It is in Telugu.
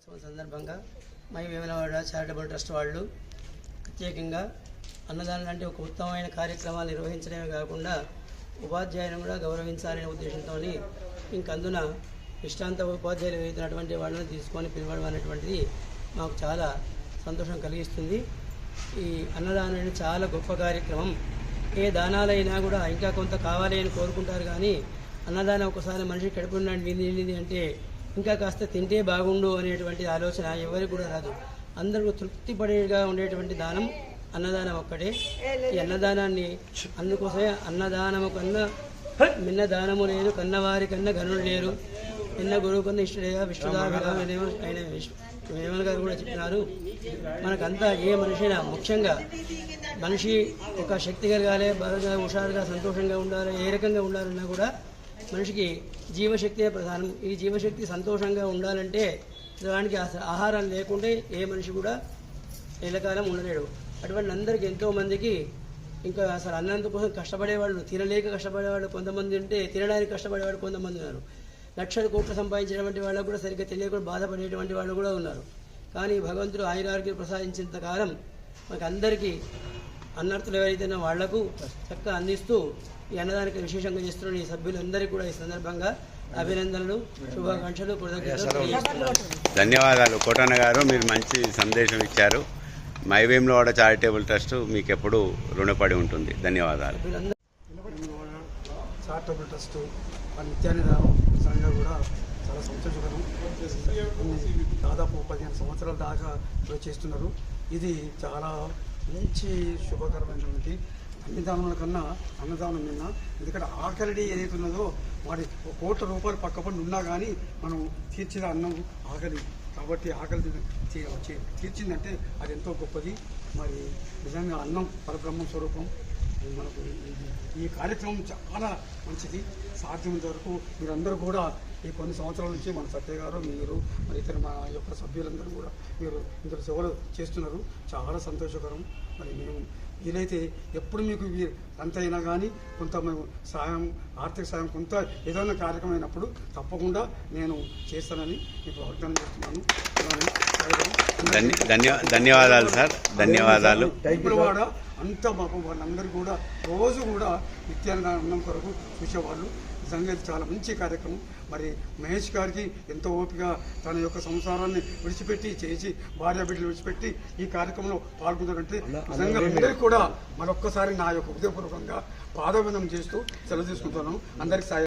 ఉత్సవం సందర్భంగా మై వేమలవాడ చారిటబుల్ ట్రస్ట్ వాళ్ళు ప్రత్యేకంగా అన్నదానం లాంటి ఒక ఉత్తమమైన కార్యక్రమాలు నిర్వహించడమే కాకుండా ఉపాధ్యాయులను కూడా గౌరవించాలనే ఉద్దేశంతో ఇంకందున విశ్రాంత ఉపాధ్యాయులు వెళ్తున్నటువంటి వాళ్ళని తీసుకొని పిలవడం అనేటువంటిది మాకు చాలా సంతోషం కలిగిస్తుంది. ఈ అన్నదానం అనేది చాలా గొప్ప కార్యక్రమం. ఏ దానాలైనా కూడా ఇంకా కొంత కావాలి అని కోరుకుంటారు కానీ అన్నదానం ఒకసారి మనిషి కడుపు నిండింది అంటే ఇంకా కాస్త తింటే బాగుండు అనేటువంటి ఆలోచన ఎవరికి కూడా రాదు. అందరూ తృప్తి పడేగా ఉండేటువంటి దానం అన్నదానం ఒక్కటే. ఈ అన్నదానాన్ని అందుకోసమే అన్నదానము కన్నా మిన్న దానము లేదు కన్నవారి కన్నా గనులు లేరు. నిన్న గురువు కన్నా ఇష్టడేగా విష్ణుదాభిగా ఆయన విష్ణు వేమన గారు కూడా చెప్పినారు. మనకంతా ఏ మనిషినా ముఖ్యంగా మనిషి ఒక శక్తి కలగాలి బాగా హుషారుగా సంతోషంగా ఉండాలి ఏ రకంగా ఉండాలన్నా కూడా మనిషికి జీవశక్తే ప్రధానం. ఈ జీవశక్తి సంతోషంగా ఉండాలంటే దానికి అసలు ఆహారం లేకుంటే ఏ మనిషి కూడా ఎల్లకాలం ఉండలేడు. అటువంటి అందరికి ఎంతోమందికి ఇంకా అసలు అన్నంత కోసం కష్టపడేవాళ్ళు తినలేక కష్టపడేవాళ్ళు కొంతమంది ఉంటే తినడానికి కష్టపడేవాళ్ళు కొంతమంది ఉన్నారు. లక్షల కోట్లు సంపాదించినటువంటి వాళ్ళకు కూడా సరిగ్గా తెలియకుండా బాధపడేటువంటి వాళ్ళు కూడా ఉన్నారు. కానీ భగవంతుడు ఆయురారోగ్యం ప్రసాదించినంత కాలం మనకు అందరికీ అన్నర్థులు ఎవరైతే వాళ్ళకు చక్కగా అందిస్తూ ఈ అన్నదానికి విశేషంగా చేస్తున్న ఈ సభ్యులందరికీ కూడా ఈ సందర్భంగా అభినందనలు శుభాకాంక్షలు ధన్యవాదాలు. కోటన్న గారు మీరు మంచి సందేశం ఇచ్చారు. మైవేంలోవాడ చారిటబుల్ ట్రస్ట్ మీకు ఎప్పుడు రుణపడి ఉంటుంది. ధన్యవాదాలు. చారిటబుల్ ట్రస్ట్ ఆ నిత్యానిద సంఘం కూడా చాలా సంతోషకరం. దాదాపు పదిహేను సంవత్సరాల దాకా చేస్తున్నారు. ఇది చాలా మంచి శుభకరమైనటువంటి అన్నదానం కన్నా అన్నదానం నిన్న. ఎందుకంటే ఆకలిడి ఏదైతే ఉన్నదో వాడి ఒక కోట్ల రూపాయలు పక్కపడి ఉన్నా కానీ మనం తీర్చిన అన్నం ఆకలి. కాబట్టి ఆకలి తీర్చిందంటే అది ఎంతో గొప్పది. మరి నిజంగా అన్నం పరబ్రహ్మ స్వరూపం. ఈ- ఈ కార్యక్రమం చాలా మంచిది. సాధ్యమైనంత వరకు మీరందరూ కూడా ఈ కొన్ని సంవత్సరాల నుంచి మన సత్య గారు మీరు మరి ఇతర మా యొక్క సభ్యులందరూ కూడా మీరు ఇందులో సేవలు చేస్తున్నారు. చాలా సంతోషకరం. మరి మేము వీలైతే ఎప్పుడు మీకు అంత అయినా కానీ కొంత మేము సాయం ఆర్థిక సాయం కొంత ఏదైనా కార్యక్రమం అయినప్పుడు తప్పకుండా నేను చేస్తానని మీకు వాగ్దానం చేస్తున్నాను. ధన్య ధన్య ధన్యవాదాలు సార్. ధన్యవాదాలు. టైపులవాడ అంత మాకు వాళ్ళందరూ కూడా రోజు కూడా నిత్యానందం కొరకు చూసేవాళ్ళు. నిజంగా ఇది చాలా మంచి కార్యక్రమం. మరి మహేష్ గారికి ఎంతో ఓపిక తన యొక్క సంసారాన్ని విడిచిపెట్టి చేసి భార్య బిడ్డలు విడిచిపెట్టి ఈ కార్యక్రమంలో పాల్గొన్నారంటే నిజంగా అందరికీ కూడా మరొక్కసారి నా యొక్క హృదయపూర్వకంగా పాదవందనం చేస్తూ సెలవు తీసుకుంటున్నాను. అందరికి సాయం